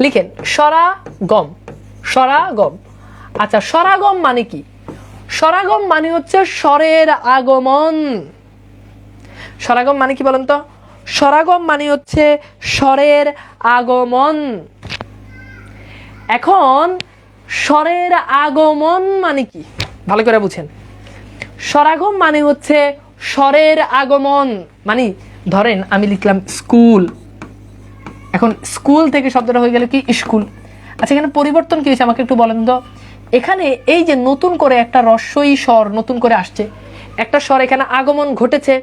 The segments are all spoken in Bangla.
লিখেন, সরাগম। সরাগম। আচ্ছা সরাগম মানে কি? সরাগম মানে হচ্ছে স্বরের আগমন। সরাগম মানে কি বলেন তো? সরাগম মানে হচ্ছে স্বরের আগমন। এখন, স্বরের আগমন মানে কি? ভালো করে বুঝেন। স্বরাগম মানে হচ্ছে স্বরের আগমন। মানে ধরেন আমি লিখলাম স্কুল। এখন স্কুল থেকে শব্দটা হয়ে গেল কি? স্কুল। আচ্ছা এখানে পরিবর্তন কি হয়েছে? আমাকে একটু বলেন তো। এখানে এই যে নতুন করে একটা রস্বই স্বর নতুন করে আসছে। একটা স্বর এখানে আগমন ঘটেছে।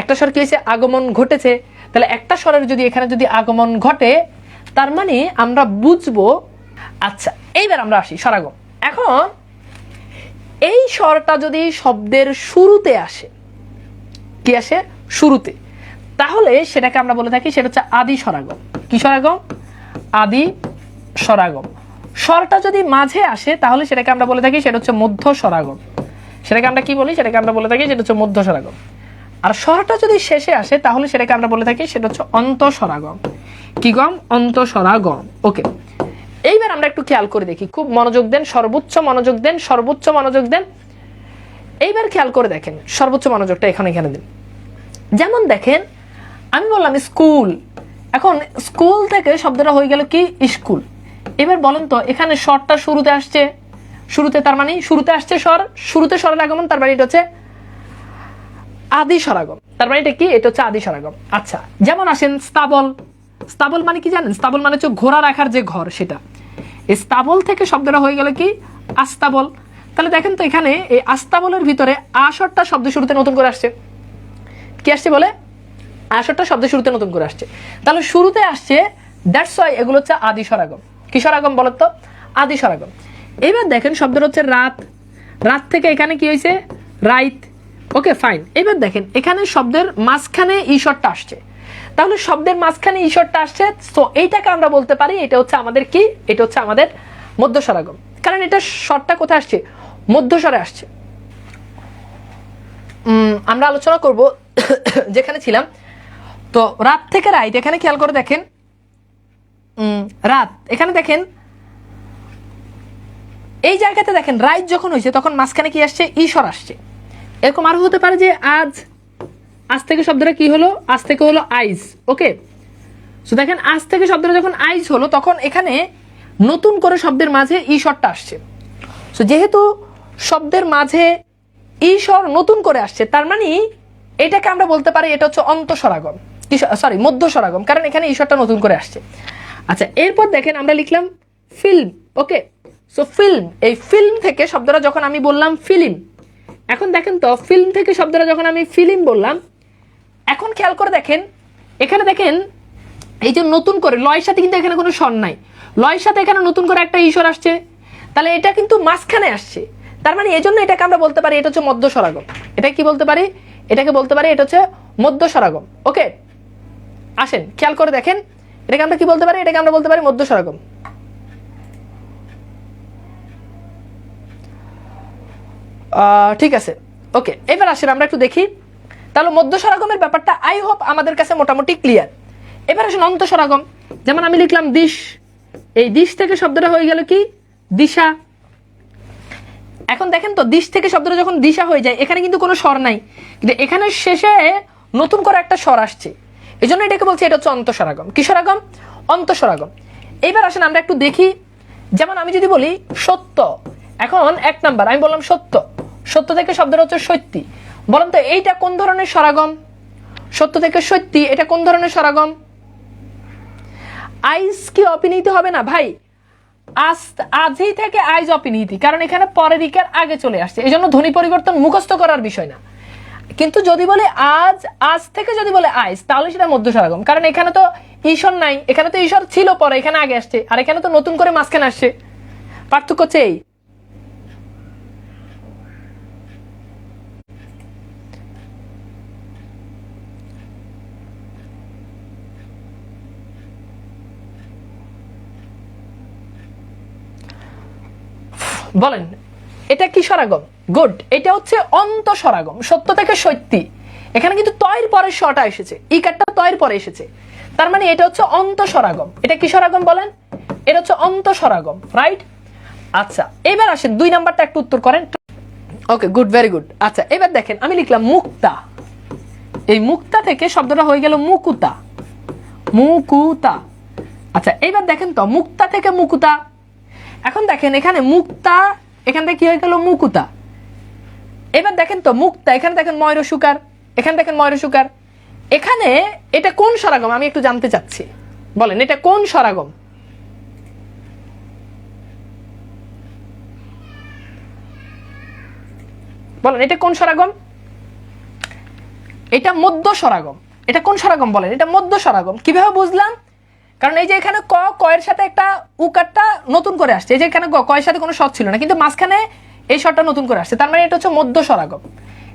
একটা স্বর কি হয়েছে? আগমন ঘটেছে। তাহলে একটা স্বরের যদি এখানে যদি আগমন ঘটে, তার মানে আমরা বুঝব। আচ্ছা এইবার আমরা আসি স্বরাগম এখন এই স্বরটা যদি শব্দের শুরুতে আসে, কি আসে? শুরুতে। তাহলে সেটাকে আমরা বলে থাকি, সেটা হচ্ছে আদি স্বরাগম। কি স্বরাগম? আদি স্বরাগম। স্বরটা যদি মাঝে আসে, তাহলে সেটাকে আমরা বলে থাকি, সেটা হচ্ছে মধ্য স্বরাগম। সেটাকে আমরা কি বলি? সেটাকে আমরা বলে থাকি, সেটা হচ্ছে মধ্য স্বরাগম। আর স্বরটা যদি শেষে আসে, তাহলে সেটাকে আমরা বলে থাকি, সেটা হচ্ছে অন্ত স্বরাগম। কি গম? অন্ত স্বরাগম। ওকে। এইবার আমরা একটু খেয়াল করে দেখি। খুব মনোযোগ দেন, সর্বোচ্চ মনোযোগ দেন, সর্বোচ্চ মনোযোগ দেন। এইবার খেয়াল করে দেখেন, সর্বোচ্চ মনোযোগটা এখানে এখানে দিন। যেমন দেখেন আমি বললাম, স্কুল। এখন স্কুল থেকে শব্দটা হয়ে গেল কি? স্কুল। এবার বলেন তো, এখানে স্বরটা শুরুতে আসছে। শুরুতে তার মানে শুরুতে আসছে স্বর, শুরুতে স্বরের আগমন, তার মানে এটা হচ্ছে আদি স্বরাগম। তার মানে এটা কি? এটা হচ্ছে আদি স্বরাগম। আচ্ছা যেমন আসেন স্তাবল। স্তাবল মানে কি জানেন? স্তাবল মানে হচ্ছে ঘোড়া রাখার যে ঘর, সেটা। এই স্তাবল থেকে শব্দটা হয়ে গেল কি? আস্তাবল। তাহলে দেখেন তো এখানে এই আস্তাবলের ভিতরে আসরটা শব্দ শুরুতে নতুন করে আসছে। কি আসছে বলে? আসরটা শব্দ শুরুতে নতুন করে আসছে। তাহলে শুরুতে আসছে দ্যাটস ওয়াই এগুলো হচ্ছে আদি সরাগম কি সরাগম বলো তো? আদি স্বরাগম। এবার দেখেন শব্দটা হচ্ছে রাত। রাত থেকে এখানে কি হয়েছে? রাইত। ওকে ফাইন এবার দেখেন, এখানে শব্দের মাঝখানে ঈশ্বরটা আসছে। তাহলে শব্দের মাঝখানে ঈশ্বরটা আসছে তো এইটাকে আমরা বলতে পারি, এটা হচ্ছে আমাদের কি? এটা হচ্ছে আমাদের মধ্য সরাগম কারণ এটা স্বরটা কোথায় আসছে? মধ্য স্বরে আসছে। আমরা আলোচনা করব, যেখানে ছিলাম তো রাত থেকে রাইট, এখানে খেয়াল করে দেখেন। রাত, এখানে দেখেন। এই জায়গাতে দেখেন, রাইট যখন হয়েছে, তখন মাঝখানে কি আসছে? ঈশ্বর আসছে। এরকম আরও হতে পারে যে আজ আজ থেকে শব্দটা কি হলো? আজ থেকে হলো আইজ, ওকে? তো দেখেন, আজ থেকে শব্দটা যখন আইজ হলো, তখন এখানে নতুন করে শব্দের মাঝে ঈশ্বরটা আসছে। তো যেহেতু শব্দের মাঝে ঈশ্বর নতুন করে আসছে, তার মানে এটাকে আমরা বলতে পারি, এটা হচ্ছে অন্তঃস্বরাগম সরি মধ্য স্বরাগম কারণ এখানে ঈশ্বরটা নতুন করে আসছে। আচ্ছা এরপর দেখেন আমরা লিখলাম ফিল্ম ওকে সো ফিল্ম এই ফিল্ম থেকে শব্দটা যখন আমি বললাম ফিল্ম এখন দেখেন তো ফিল্ম থেকে শব্দটা যখন আমি ফিল্ম বললাম, এখন খেয়াল করে দেখেন, এখানে দেখেন, এই যে নতুন করে, লয়ের সাথে কিন্তু এখানে কোনো স্বর নাই। লয়ের সাথে এখানে নতুন করে একটা ঈশ্বর আসছে। তাহলে এটা কিন্তু মাঝখানে আসছে। তার মানে এই জন্য এটাকে আমরা বলতে পারি, এটা হচ্ছে মধ্য স্বরাগম এটা কি বলতে পারি? এটাকে বলতে পারি, এটা হচ্ছে মধ্য স্বরাগম ওকে আসেন খেয়াল করে দেখেন এটাকে আমরা কি বলতে পারি? এটাকে আমরা বলতে পারি মধ্য স্বরাগম আহ, ঠিক আছে ওকে এবার আসেন আমরা একটু দেখি। তাহলে মধ্য স্বরাগমের ব্যাপারটা আই হোপ আমাদের কাছে মোটামুটি ক্লিয়ার এবার আসেন অন্ত স্বরাগম যেমন আমি লিখলাম দিশ। এই দিশ থেকে শব্দটা হয়ে গেল কি? দিশা। এখন দেখেন তো দিশ থেকে শব্দটা যখন দিশা হয়ে যায় এখানে কিন্তু কোনো স্বর নাই। কিন্তু এখানে শেষে নতুন করে একটা স্বর আসছে। এই জন্য এটাকে বলছি, এটা হচ্ছে অন্তঃস্বরাগম কি স্বরাগম অন্তঃস্বরাগম এইবার আসেন আমরা একটু দেখি, যেমন আমি যদি বলি সত্য, এখন এক নাম্বার, আমি বললাম সত্য। সত্য থেকে শব্দটা হচ্ছে সত্যি। বলেন তো, এইটা কোন ধরনের স্বরাগম সত্য থেকে সত্যি, এটা কোন ধরনের স্বরাগম আইস কি অপিনীতি হবে না? ভাই, আজ, আজই থেকে আইজ অপিনীতি, কারণ এখানে পরের দিকের আগে চলে আসছে। এই জন্য ধ্বনি পরিবর্তন মুখস্থ করার বিষয় না। কিন্তু যদি বলে আজ আজ থেকে যদি বলে আইজ তাহলে সেটা মধ্য স্বরাগম কারণ এখানে তো ঈশ্বর নাই, এখানে তো ঈশ্বর ছিল পরে, এখানে আগে আসছে, আর এখানে তো নতুন করে মাঝখানে আসছে। পার্থক্য হচ্ছে এই। বলেন, এটা কি স্বরাগম গুড এটা হচ্ছে অন্ত স্বরাগম সত্য থেকে সত্যি। এখানে কিন্তু তয়ের পরে শটা এসেছে। ই ইকারটা তয়ের পরে এসেছে। তার মানে এটা হচ্ছে অন্তঃস্বরাগম এটা কি সরাগম বলেন? এটা হচ্ছে অন্তঃস্বরাগম রাইট আচ্ছা এবার আসেন, দুই নাম্বারটা একটু উত্তর করেন। ওকে গুড ভেরি গুড আচ্ছা এবার দেখেন, আমি লিখলাম মুক্তা। এই মুক্তা থেকে শব্দটা হয়ে গেল মুকুতা। মুকুতা। আচ্ছা এইবার দেখেন তো, মুক্তা থেকে মুকুতা। এখন দেখেন, এখানে মুক্তা, এখান থেকে কি হয়ে গেল মুকুতা? এবার দেখেন তো মুক্তা এখানে দেখেন ময়ূর সুকার, এখানে দেখেন ময়ূর সুকার। এখানে এটা কোন স্বরাগম আমি একটু জানতে চাচ্ছি। বলেন, এটা কোন স্বরাগম বলেন, এটা কোন স্বরাগম এটা মধ্য স্বরাগম এটা কোন স্বরাগম বলেন? এটা মধ্য স্বরাগম কীভাবে বুঝলাম? কারণ এই যে এখানে ক কয়ের সাথে একটা উকারটা নতুন করে আসছে। এই যে এখানে ক কয়ের সাথে কোনো স্বর ছিল না। কিন্তু মাঝখানে এই স্বরটা নতুন করে আসছে। তার মানে এটা হচ্ছে মধ্য স্বরাগম।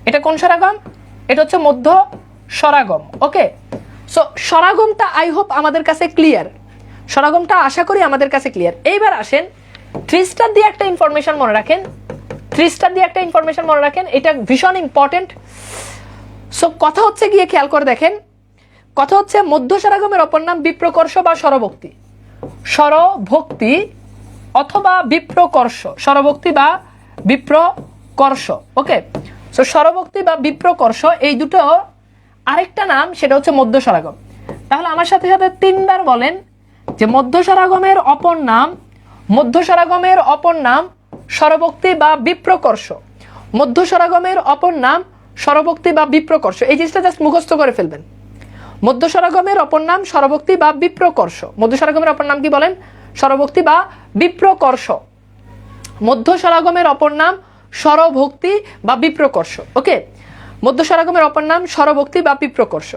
এটা কোন স্বরাগম? এটা হচ্ছে মধ্য স্বরাগম, ওকে? সো স্বরাগমটা আই হোপ আমাদের কাছে ক্লিয়ার স্বরাগমটা আশা করি আমাদের কাছে ক্লিয়ার এইবার আসেন থ্রি স্টার দিয়ে একটা ইনফরমেশন মনে রাখেন। থ্রি স্টার দিয়ে একটা ইনফরমেশন মনে রাখেন। এটা ভীষণ ইম্পর্টেন্ট সো কথা হচ্ছে গিয়ে খেয়াল করে দেখেন, কথা হচ্ছে মধ্য স্বরাগমের অপর নাম বিপ্রকর্ষ বা স্বরভক্তি। স্বরভক্তি অথবা বিপ্রকর্ষ, স্বরভক্তি বা বিপ্রকর্ষ ওকে সো স্বরভক্তি বা বিপ্রকর্ষ, এই দুটো আরেকটা নাম, সেটা হচ্ছে মধ্য সরাগম তাহলে আমার সাথে সাথে তিনবার বলেন যে মধ্য সরাগমের অপর নাম মধ্য সরাগমের অপর নাম স্বরভক্তি বা বিপ্রকর্ষ। মধ্য সরাগমের অপর নাম স্বরভক্তি বা বিপ্রকর্ষ। এই জিনিসটা জাস্ট মুখস্থ করে ফেলবেন। মধ্য স্বরাগমের অপর নাম স্বরভক্তি বা বিপ্রকর্ষ। মধ্য স্বরাগমের অপর নাম কি বলেন? স্বরভক্তি বা বিপ্রকর্ষ। মধ্য সরাগমের অপর নাম স্বরভক্তি বা বিপ্রকর্ষ। ওকে মধ্য সরাগমের অপর নাম স্বরভক্তি বা বিপ্রকর্ষ।